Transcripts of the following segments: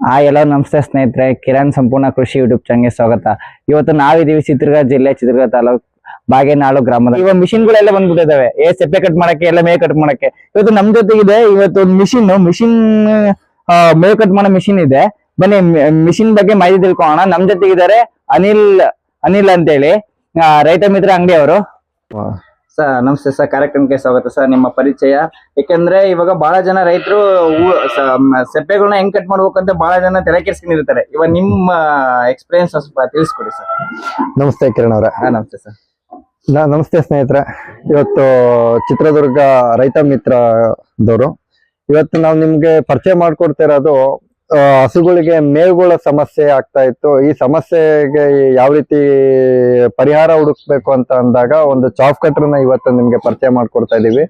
ಆ ಎಲ್ಲ ನಮಸ್ತೆ ಸ್ನೇಹಿತರೆ ಕಿರಣ್ ಸಂಪೂರ್ಣ ಕೃಷಿ ಯೂಟ್ಯೂಬ್ ಚಾನಲ್ಗೆ ಸ್ವಾಗತ. ಇವತ್ತು ನಾವಿದೀವಿ ಚಿತ್ರದುರ್ಗ ಜಿಲ್ಲೆ ಚಿತ್ರದುರ್ಗ ತಾಲೂಕು ಬಾಗೇನಾಳು ಗ್ರಾಮದ ಇವಾಗ ಮಿಷಿನ್ ಗಳೆಲ್ಲ ಬಂದ್ಬಿಟ್ಟಿದಾವೆ ಏ ಸೆಪ್ಪೆ ಕಟ್ ಮಾಡಕ್ಕೆ ಎಲ್ಲ ಮೇ ಕಟ್ ಮಾಡಕ್ಕೆ. ಇವತ್ತು ನಮ್ ಜೊತೆಗಿದೆ ಇವತ್ತು ಒಂದು ಮಿಷಿನ್ ಮಿಷಿನ್ ಮೇ ಕಟ್ ಮಾಡೋ ಮಿಷಿನ್ ಇದೆ. ಬನ್ನಿ ಮಿಷಿನ್ ಬಗ್ಗೆ ಮಾಹಿತಿ ತಿಳ್ಕೊಳ್ಳೋಣ. ನಮ್ ಜೊತೆಗಿದ್ದಾರೆ ಅನಿಲ್ ಅನಿಲ್ ಅಂತೇಳಿ. ಆ, ರೈತ ಮಿತ್ರ ಅಂಗಡಿ ಅವರು ಸರ್ ನಮಸ್ತೆ ಸರ್ ಕಾರ್ಯಕ್ರಮಕ್ಕೆ ಸ್ವಾಗತ ಸರ್ ನಿಮ್ಮ ಪರಿಚಯ. ಯಾಕೆಂದ್ರೆ ಇವಾಗ ಬಹಳ ಜನ ರೈತರು ಸೆಪ್ಪೆಗಳನ್ನ ಹೆಂಗ್ ಕಟ್ ಮಾಡ್ಬೇಕು ಅಂತ ಬಹಳ ಜನ ತಲೆ ಕೆಡ್ಸ್ಕೊಂಡಿರ್ತಾರೆ. ಇವಾಗ ನಿಮ್ಮ ಎಕ್ಸ್ಪೀರಿಯನ್ಸ್ ಸ್ವಲ್ಪ ತಿಳಿಸ್ಕೊಡಿ ಸರ್. ನಮಸ್ತೆ ಕಿರಣ್ ಅವರ. ಹಾ ನಮಸ್ತೆ ಸರ್. ನಾ ನಮಸ್ತೆ ಸ್ನೇಹಿತರೆ. ಇವತ್ತು ಚಿತ್ರದುರ್ಗ ರೈತ ಮಿತ್ರದವರು ಇವತ್ತು ನಾವು ನಿಮ್ಗೆ ಪರಿಚಯ ಮಾಡ್ಕೊಡ್ತಾ ಇರೋದು ಹಸುಗಳಿಗೆ ಮೇವುಗಳ ಸಮಸ್ಯೆ ಆಗ್ತಾ ಇತ್ತು. ಈ ಸಮಸ್ಯೆಗೆ ಯಾವ ರೀತಿ ಪರಿಹಾರ ಹುಡುಕ್ಬೇಕು ಅಂತ ಅಂದಾಗ ಒಂದು ಚಾಫ್ ಕಟ್ರನ್ನ ಇವತ್ತು ನಿಮ್ಗೆ ಪರಿಚಯ ಮಾಡ್ಕೊಡ್ತಾ ಇದೀವಿ.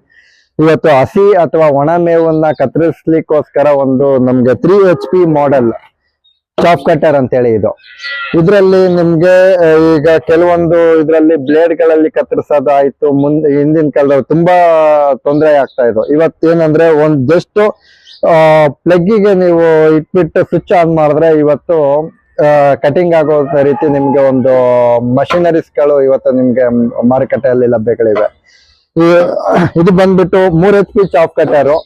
ಇವತ್ತು ಹಸಿ ಅಥವಾ ಒಣ ಮೇವನ್ನ ಕತ್ತರಿಸ್ಲಿಕ್ಕೋಸ್ಕರ ಒಂದು ನಮ್ಗೆ three H P model chop cutter ಅಂತೇಳಿ ಇದು. ಇದರಲ್ಲಿ ನಿಮ್ಗೆ ಈಗ ಕೆಲವೊಂದು ಇದರಲ್ಲಿ ಬ್ಲೇಡ್ಗಳಲ್ಲಿ ಕತ್ತರಿಸೋದಾಯ್ತು ಮುಂದೆ, ಹಿಂದಿನ ಕಾಲದಲ್ಲಿ ತುಂಬಾ ತೊಂದರೆ ಆಗ್ತಾ ಇತ್ತು ಇವತ್ತೇನಂದ್ರೆ ಒಂದ್ ಜಸ್ಟ್ ಪ್ಲಗ್ಗಿಗೆ ನೀವು ಇಟ್ಬಿಟ್ಟು ಸ್ವಿಚ್ ಆನ್ ಮಾಡಿದ್ರೆ ಇವತ್ತು ಕಟಿಂಗ್ ಆಗೋ ರೀತಿ ನಿಮ್ಗೆ ಒಂದು ಮಷಿನರೀಸ್ಗಳು ಇವತ್ತು ನಿಮ್ಗೆ ಮಾರುಕಟ್ಟೆಯಲ್ಲಿ ಲಭ್ಯಗಳಿವೆ. ಇದು ಬಂದ್ಬಿಟ್ಟು ಮೂರ್ ಎಚ್ ಪಿ ಚಾಪ್ ಕಟ್ಟರು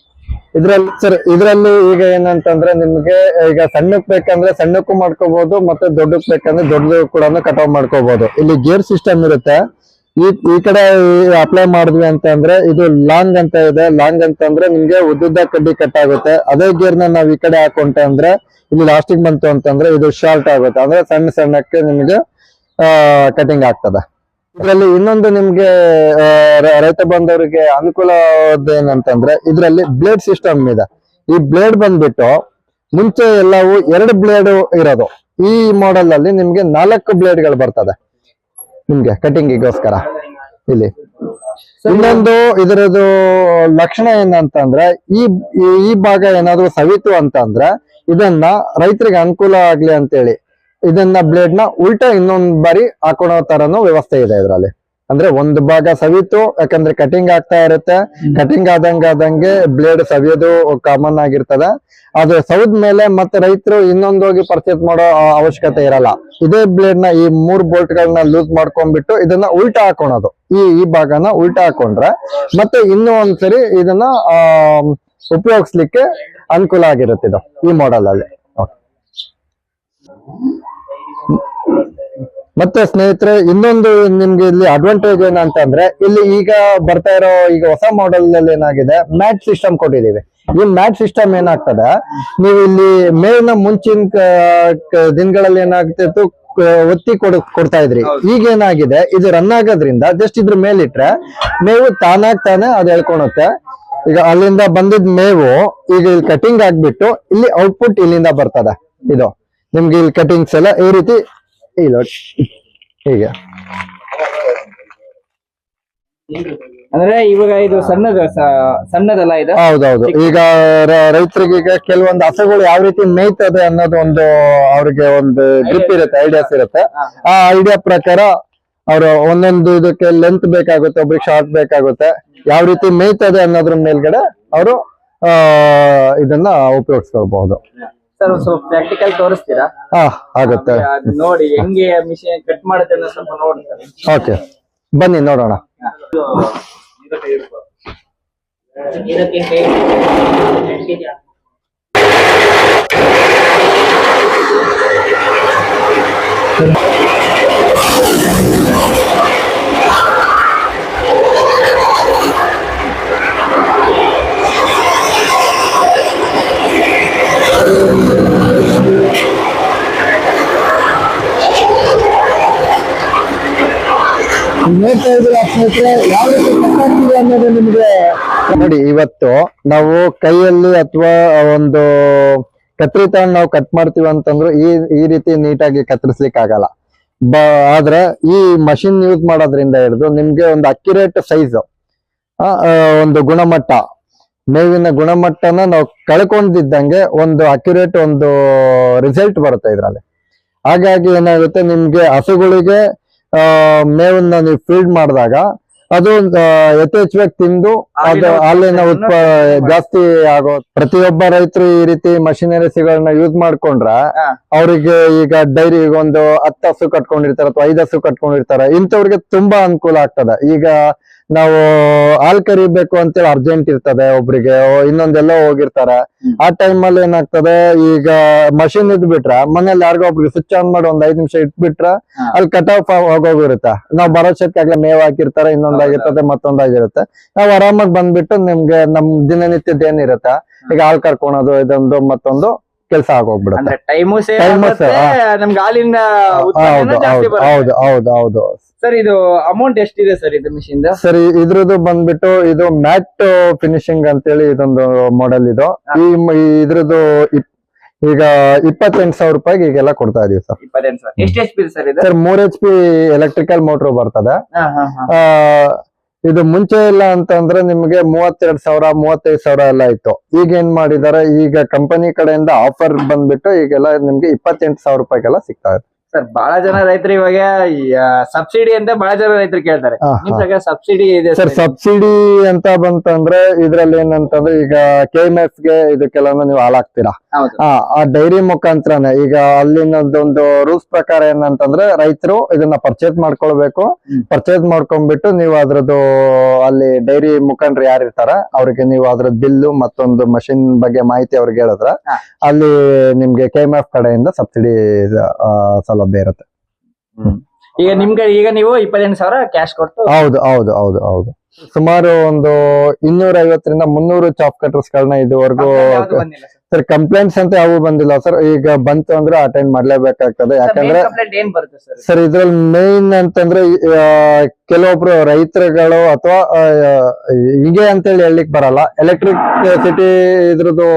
ಇದ್ರಲ್ಲಿ ಸರ್ ಇದ್ರಲ್ಲಿ ಈಗ ಏನಂತಂದ್ರೆ ನಿಮ್ಗೆ ಈಗ ಸಣ್ಣಕ್ ಬೇಕಂದ್ರೆ ಸಣ್ಣಕ್ಕೂ ಮಾಡ್ಕೋಬಹುದು ಮತ್ತೆ ದೊಡ್ಡಕ್ ಬೇಕಂದ್ರೆ ದೊಡ್ಡದು ಕೂಡ ಕಟಾವ್ ಮಾಡ್ಕೋಬಹುದು ಇಲ್ಲಿ ಗೇರ್ ಸಿಸ್ಟಮ್ ಇರುತ್ತೆ. ಈ ಈ ಕಡೆ ಅಪ್ಲೈ ಮಾಡಿದ್ವಿ ಅಂತ ಅಂದ್ರೆ ಇದು ಲಾಂಗ್ ಅಂತ ಇದೆ. ಲಾಂಗ್ ಅಂತಂದ್ರೆ ನಿಮ್ಗೆ ಉದ್ದುದ್ದ ಕಡ್ಡಿ ಕಟ್ ಆಗುತ್ತೆ. ಅದೇ ಗೇರ್ನ ನಾವ್ ಈ ಕಡೆ ಹಾಕೊಂಡೆ ಅಂದ್ರೆ, ಇಲ್ಲಿ ಲಾಸ್ಟಿಂಗ್ ಬಂತು ಅಂತಂದ್ರೆ ಇದು ಶಾರ್ಟ್ ಆಗುತ್ತೆ. ಅಂದ್ರೆ ಸಣ್ಣ ಸಣ್ಣಕ್ಕೆ ನಿಮ್ಗೆ ಕಟಿಂಗ್ ಆಗ್ತದೆ. ಇದರಲ್ಲಿ ಇನ್ನೊಂದು ನಿಮ್ಗೆ ರೈತ ಬಂದವರಿಗೆ ಅನುಕೂಲ ಏನಂತಂದ್ರೆ ಇದರಲ್ಲಿ ಬ್ಲೇಡ್ ಸಿಸ್ಟಮ್ ಇದೆ. ಈ ಬ್ಲೇಡ್ ಬಂದ್ಬಿಟ್ಟು ಮುಂಚೆ ಎಲ್ಲವೂ ಎರಡು ಬ್ಲೇಡ್ ಇರೋದು. ಈ ಮಾಡೆಲ್ ಅಲ್ಲಿ ನಿಮ್ಗೆ ನಾಲ್ಕು ಬ್ಲೇಡ್ಗಳು ಬರ್ತದೆ. ನಿಮ್ಗೆ ಕಟಿಂಗಿಗೋಸ್ಕರ? ಇಲ್ಲಿ. ಇನ್ನೊಂದು ಇದರದು ಲಕ್ಷಣ ಏನಂತಂದ್ರೆ, ಈ, ಈ- ಭಾಗ ಏನಾದ್ರು ಸವಿತು ಅಂತಂದ್ರೆ, ಇದನ್ನ ರೈತರಿಗೆ ಅನುಕೂಲ ಆಗ್ಲಿ ಅಂತೇಳಿ, ಇದನ್ನ ಬ್ಲೇಡ್ನ ಉಲ್ಟಾ ಇನ್ನೊಂದ್ ಬಾರಿ ಹಾಕೊಳೋ ತರನು ವ್ಯವಸ್ಥೆ ಇದೆ ಇದರಲ್ಲಿ. ಅಂದ್ರೆ ಒಂದು ಭಾಗ ಸವಿತು ಯಾಕಂದ್ರೆ ಕಟಿಂಗ್ ಆಗ್ತಾ ಇರುತ್ತೆ. ಕಟಿಂಗ್ ಆದಂಗ ಆದಂಗೆ ಬ್ಲೇಡ್ ಸವಿಯೋದು ಕಾಮನ್ ಆಗಿರ್ತದೆ. ಅದು ಸವಿದ ಮೇಲೆ ಮತ್ತೆ ರೈತರು ಇನ್ನೊಂದು ಹೋಗಿ ಪರ್ಚೇಸ್ ಮಾಡೋ ಅವಶ್ಯಕತೆ ಇರಲ್ಲ. ಇದೇ ಬ್ಲೇಡ್ನ ಈ ಮೂರ್ ಬೋಲ್ಟ್ ಗಳನ್ನ ಲೂಸ್ ಮಾಡ್ಕೊಂಡ್ಬಿಟ್ಟು ಇದನ್ನ ಉಲ್ಟಾ ಹಾಕೊಳೋದು. ಈ ಈ ಭಾಗನ ಉಲ್ಟಾ ಹಾಕೊಂಡ್ರೆ ಮತ್ತೆ ಇನ್ನೂ ಒಂದ್ಸರಿ ಇದನ್ನ ಆ ಉಪಯೋಗಿಸ್ಲಿಕ್ಕೆ ಅನುಕೂಲ ಆಗಿರುತ್ತೆ ಇದು ಈ ಮಾಡೆಲ್ ಅಲ್ಲಿ. Okay. ಮತ್ತೆ ಸ್ನೇಹಿತರೆ ಇನ್ನೊಂದು ನಿಮ್ಗೆ ಇಲ್ಲಿ ಅಡ್ವಾಂಟೇಜ್ ಏನಂತಂದ್ರೆ ಇಲ್ಲಿ ಈಗ ಬರ್ತಾ ಇರೋ ಈಗ ಹೊಸ ಮಾಡೆಲ್ ಅಲ್ಲಿ ಏನಾಗಿದೆ ಮ್ಯಾಟ್ ಸಿಸ್ಟಮ್ ಕೊಟ್ಟಿದೀವಿ ಈ ಮ್ಯಾಟ್ ಸಿಸ್ಟಮ್ ಏನಾಗ್ತದೆ ನೀವು ಇಲ್ಲಿ ಮೇಲಿನ ಮುಂಚಿನ ದಿನಗಳಲ್ಲಿ ಏನಾಗ್ತಿತ್ತು ಒತ್ತಿ ಕೊಡ ಕೊಡ್ತಾ ಇದ್ರಿ. ಈಗ ಏನಾಗಿದೆ ಇದು ರನ್ ಆಗೋದ್ರಿಂದ ಜಸ್ಟ್ ಇದ್ರ ಮೇಲಿಟ್ರೆ ಮೇವು ತಾನಾಗ್ ತಾನೇ ಅದು ಎಳ್ಕೊಳುತ್ತೆ ಈಗ ಅಲ್ಲಿಂದ ಬಂದಿದ್ ಮೇವು ಈಗ ಇಲ್ಲಿ ಕಟಿಂಗ್ ಆಗ್ಬಿಟ್ಟು ಇಲ್ಲಿ ಔಟ್ಪುಟ್ ಇಲ್ಲಿಂದ ಬರ್ತದೆ. ಇದು ನಿಮ್ಗೆ ಇಲ್ಲಿ ಕಟಿಂಗ್ಸ್ ಎಲ್ಲ ಈ ರೀತಿ ಇಲ್ಲ ಹೀಗೆ ಅಂದ್ರೆ ಇವಾಗ ಇದು ಸಣ್ಣದ ಸಣ್ಣದಲ್ಲ ಇದು? ಹೌದೌದು. ಈಗ ರೈತರಿಗೆ ಈಗ ಕೆಲವೊಂದು ಹಸುಗಳು ಯಾವ ರೀತಿ ಮೇಯ್ತದೆ ಅನ್ನೋದು ಒಂದು ಅವ್ರಿಗೆ ಒಂದು ಗ್ರಿಪ್ ಇರುತ್ತೆ. ಐಡಿಯಾಸ್ ಇರುತ್ತೆ. ಆ ಐಡಿಯಾ ಪ್ರಕಾರ ಅವರು ಒಂದೊಂದು ಇದಕ್ಕೆ ಲೆಂತ್ ಬೇಕಾಗುತ್ತೆ ಒಬ್ರಿಗೆ ಶಾರ್ಟ್ ಬೇಕಾಗುತ್ತೆ. ಯಾವ ರೀತಿ ಮೇಯ್ತದೆ ಅನ್ನೋದ್ರ ಮೇಲ್ಗಡೆ ಅವರು ಆ ಇದನ್ನ ಉಪಯೋಗಿಸ್ಕೊಳ್ಬಹುದು. ಸರ್ ಸ್ವಲ್ಪ ಪ್ರಾಕ್ಟಿಕಲ್ ತೋರಿಸ್ತೀರಾ? ಹಾ ಆಗುತ್ತೆ. ಅದ್ ನೋಡಿ ಹೆಂಗೆ ಮಿಷಿನ್ ಕಟ್ ಮಾಡುತ್ತೆ ಅನ್ನೋ ಸ್ವಲ್ಪ ನೋಡ್ತಾರೆ ಓಕೆ. ಬನ್ನಿ ನೋಡೋಣ. ನೋಡಿ, ಇವತ್ತು ನಾವು ಕೈಯಲ್ಲಿ ಅಥವಾ ಒಂದು ಕತ್ರಿ ತಗೊಂಡ್ ನಾವು ಕಟ್ ಮಾಡ್ತೀವಿ ಅಂತಂದ್ರು ಈ ಈ ರೀತಿ ನೀಟಾಗಿ ಕತ್ತರಿಸ್ಲಿಕ್ಕೆ ಆಗಲ್ಲ ಬ, ಆದ್ರೆ ಈ ಮಷಿನ್ ಯೂಸ್ ಮಾಡೋದ್ರಿಂದ ಹಿಡಿದು ನಿಮ್ಗೆ ಒಂದು ಅಕ್ಯುರೇಟ್ ಸೈಜ್ ಒಂದು ಗುಣಮಟ್ಟ, ಮೇವಿನ ಗುಣಮಟ್ಟನ ನಾವು ಕಳ್ಕೊಂಡಿದ್ದಂಗೆ ಒಂದು ಅಕ್ಯುರೇಟ್ ಒಂದು ರಿಸಲ್ಟ್ ಬರುತ್ತೆ ಇದ್ರಲ್ಲಿ. ಹಾಗಾಗಿ ಏನಾಗುತ್ತೆ, ನಿಮ್ಗೆ ಹಸುಗಳಿಗೆ ಮೇವನ್ನ ನೀವು ಫೀಲ್ಡ್ ಮಾಡಿದಾಗ ಅದು ಯಥೇಚ್ಛವಾಗಿ ತಿಂದು ಅದು ಹಾಲಿನ ಉತ್ಪ ಜಾಸ್ತಿ ಆಗೋ ಪ್ರತಿಯೊಬ್ಬ ರೈತರು ಈ ರೀತಿ ಮಷಿನರೀಸ್ಗಳನ್ನ ಯೂಸ್ ಮಾಡ್ಕೊಂಡ್ರ. ಅವ್ರಿಗೆ ಈಗ ಡೈರಿ ಒಂದು ಹತ್ತು ಹಸು ಕಟ್ಕೊಂಡಿರ್ತಾರೆ ಅಥವಾ ಐದು ಹಸು ಕಟ್ಕೊಂಡಿರ್ತಾರೆ. ಇಂಥವ್ರಿಗೆ ತುಂಬಾ ಅನುಕೂಲ ಆಗ್ತದ. ಈಗ ನಾವು ಹಾಲ್ ಕರಿಬೇಕು ಅಂತೇಳಿ ಅರ್ಜೆಂಟ್ ಇರ್ತದೆ ಒಬ್ರಿಗೆ ಇನ್ನೊಂದೆಲ್ಲೋ ಹೋಗಿರ್ತಾರೆ. ಆ ಟೈಮ್ ಅಲ್ಲಿ ಏನಾಗ್ತದೆ ಈಗ ಮಷಿನ್ ಇದ್ಬಿಟ್ರ ಮನೇಲಿ ಯಾರಿಗೋ ಒಬ್ರಿಗೆ ಸ್ವಿಚ್ ಆನ್ ಮಾಡಿ ಒಂದ್ ಐದ್ ನಿಮಿಷ ಇಟ್ಬಿಟ್ರ. ಅಲ್ಲಿ ಕಟ್ ಆಫ್ ಹೋಗೋಗಿರುತ್ತೆ ನಾವ್ ಬರೋ ಆಗ್ಲೇ ಮೇವ್ ಹಾಕಿರ್ತಾರೆ ಇನ್ನೊಂದಾಗಿರ್ತದೆ ಮತ್ತೊಂದಾಗಿರುತ್ತೆ. ನಾವ್ ಆರಾಮಾಗಿ ಬಂದ್ಬಿಟ್ಟು ನಿಮ್ಗೆ ನಮ್ ದಿನನಿತ್ಯದ ಏನಿರುತ್ತೆ ಈಗ ಹಾಲ್ ಕರ್ಕೊಳೋದು ಇದೊಂದು ಮತ್ತೊಂದು ಕೆಲಸ ಆಗೋಗ್ಬಿಡುತ್ತೆ. ಹೌದು ಹೌದು ಹೌದು ಹೌದು. ಸರ್ ಇದು ಅಮೌಂಟ್ ಎಷ್ಟಿದೆ ಸರ್ ಇದು ಮಿಷಿನ್ ಸರಿ ಇದ್ರದ್ದು ಬಂದ್ಬಿಟ್ಟು ಇದು ಮ್ಯಾಟ್ ಫಿನಿಶಿಂಗ್ ಅಂತೇಳಿ ಇದೊಂದು ಮಾಡೆಲ್ ಇದು. ಈ ಇದ್ರದ್ದು ಈಗ ಇಪ್ಪತ್ತೆಂಟು ಸಾವಿರ ರೂಪಾಯಿಗೆ ಈಗೆಲ್ಲ ಕೊಡ್ತಾ ಇದೀವಿ ಸರ್. ಇಪ್ಪತ್ತೆಂಟು ಸಾವಿರ. ಎಷ್ಟು ಎಚ್ ಪಿ ಸರ್ ಮೂರ್ ಎಚ್ ಪಿ ಎಲೆಕ್ಟ್ರಿಕಲ್ ಮೋಟರ್ ಬರ್ತದೆ. ಇದು ಮುಂಚೆ ಇಲ್ಲ ಅಂತಂದ್ರೆ ನಿಮ್ಗೆ ಮೂವತ್ತೆರಡು ಸಾವಿರ ಮೂವತ್ತೈದು ಸಾವಿರ ಎಲ್ಲ ಇತ್ತು. ಈಗ ಏನ್ ಮಾಡಿದಾರೆ ಈಗ ಕಂಪನಿ ಕಡೆಯಿಂದ ಆಫರ್ ಬಂದ್ಬಿಟ್ಟು ಈಗೆಲ್ಲ ನಿಮ್ಗೆ ಇಪ್ಪತ್ತೆಂಟು ಸಾವಿರ ರೂಪಾಯಿಗೆಲ್ಲ ಸಿಗ್ತಾ ಇದೆ. ಸರ್ ಬಹಳ ಜನ ರೈತರು ಇವಾಗ ಸಬ್ಸಿಡಿ ಅಂತ ಬಹಳ ಜನ ರೈತರು ಕೇಳ್ತಾರೆ. ಹಾ, ನಿಮ್ ಪ್ರಕಾರ ಸಬ್ಸಿಡಿ ಇದೆ ಸರ್ ಸಬ್ಸಿಡಿ ಅಂತ ಬಂತಂದ್ರೆ ಇದ್ರಲ್ಲಿ ಏನಂತಂದ್ರೆ ಈಗ ಕೆ ಎಂ ಎಫ್ಗೆ ಇದಕ್ಕೆಲ್ಲ ನೀವು ಹಾಲಾಗ್ತೀರಾ ಆ ಡೈರಿ ಮುಖಾಂತರನೇ ಈಗ ಅಲ್ಲಿನದೊಂದು ರೂಲ್ಸ್ ಪ್ರಕಾರ ಏನಂತಂದ್ರೆ ರೈತರು ಇದನ್ನ ಪರ್ಚೇಸ್ ಮಾಡ್ಕೊಳ್ಬೇಕು. ಪರ್ಚೇಸ್ ಮಾಡ್ಕೊಂಡ್ಬಿಟ್ಟು ನೀವು ಅದ್ರದ್ದು ಅಲ್ಲಿ ಡೈರಿ ಮುಖಂಡ್ರು ಯಾರು ಇರ್ತಾರ ಅವ್ರಿಗೆ ನೀವು ಅದ್ರ ಬಿಲ್ಲು ಮತ್ತೊಂದು ಮಷಿನ್ ಬಗ್ಗೆ ಮಾಹಿತಿ ಅವ್ರಿಗೆ ಹೇಳಿದ್ರ ಅಲ್ಲಿ ನಿಮ್ಗೆ ಕೆ ಎಂ ಎಫ್ ಕಡೆಯಿಂದ ಸಬ್ಸಿಡಿ ಸೌಲಭ್ಯ ಇರುತ್ತೆ. ಈಗ ನಿಮ್ಗೆ ಈಗ ನೀವು ಇಪ್ಪತ್ತೆಂಟು ಸಾವಿರ ಕ್ಯಾಶ್ ಕೊಟ್ಟು ಹೌದು ಹೌದು ಹೌದು ಹೌದು. ಸುಮಾರು ಒಂದು ಇನ್ನೂರ ಐವತ್ತರಿಂದ ಮುನ್ನೂರು ಚಾಪ್ ಕಟರ್ಸ್ ಗಳನ್ನ ಇದುವರೆಗೂ ಸರ್? ಕಂಪ್ಲೇಂಟ್ಸ್ ಅಂತ ಯಾವ ಬಂದಿಲ್ಲ ಸರ್. ಈಗ ಬಂತು ಅಂದ್ರೆ ಅಟೆಂಡ್ ಮಾಡ್ಲೇಬೇಕಾಗ್ತದೆ. ಯಾಕಂದ್ರೆ ಕಂಪ್ಲೇಂಟ್ ಏನ್ ಬರುತ್ತೆ ಸರ್? ಸರ್ ಇದ್ರಲ್ಲಿ ಮೇನ್ ಅಂತಂದ್ರೆ ಆ, ಕೆಲವೊಬ್ರು ರೈತರುಗಳು ಅಥವಾ ಹೀಗೆ ಅಂತೇಳಿ ಹೇಳಲಿಕ್ಕೆ ಬರಲ್ಲ. ಎಲೆಕ್ಟ್ರಿಕ್ ಸಿಟಿ ಇದ್ರದ್ದು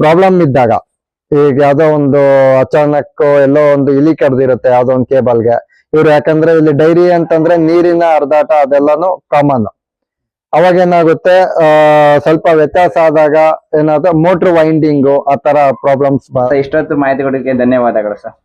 ಪ್ರಾಬ್ಲಮ್ ಇದ್ದಾಗ. ಈಗ ಯಾವ್ದೋ ಒಂದು ಅಚಾನಕ್ ಎಲ್ಲೋ ಒಂದು ಇಲಿ ಕಡ್ದಿರುತ್ತೆ ಯಾವ್ದೋ ಒಂದು ಕೇಬಲ್ಗೆ. ಇವ್ರು ಯಾಕಂದ್ರೆ ಇಲ್ಲಿ ಡೈರಿ ಅಂತಂದ್ರೆ ನೀರಿನ ಅರ್ಧಾಟ ಅದೆಲ್ಲಾನು ಕಾಮನ್ ಅವಾಗ ಏನಾಗುತ್ತೆ ಆ, ಸ್ವಲ್ಪ ವ್ಯತ್ಯಾಸ ಆದಾಗ ಏನಾದ್ರು ಮೋಟರ್ ವೈಂಡಿಂಗು ಆ ತರ ಪ್ರಾಬ್ಲಮ್ಸ್ ಇಷ್ಟೊತ್ತು ಮಾಹಿತಿ ಕೊಡೋದಕ್ಕೆ ಧನ್ಯವಾದಗಳು ಸರ್.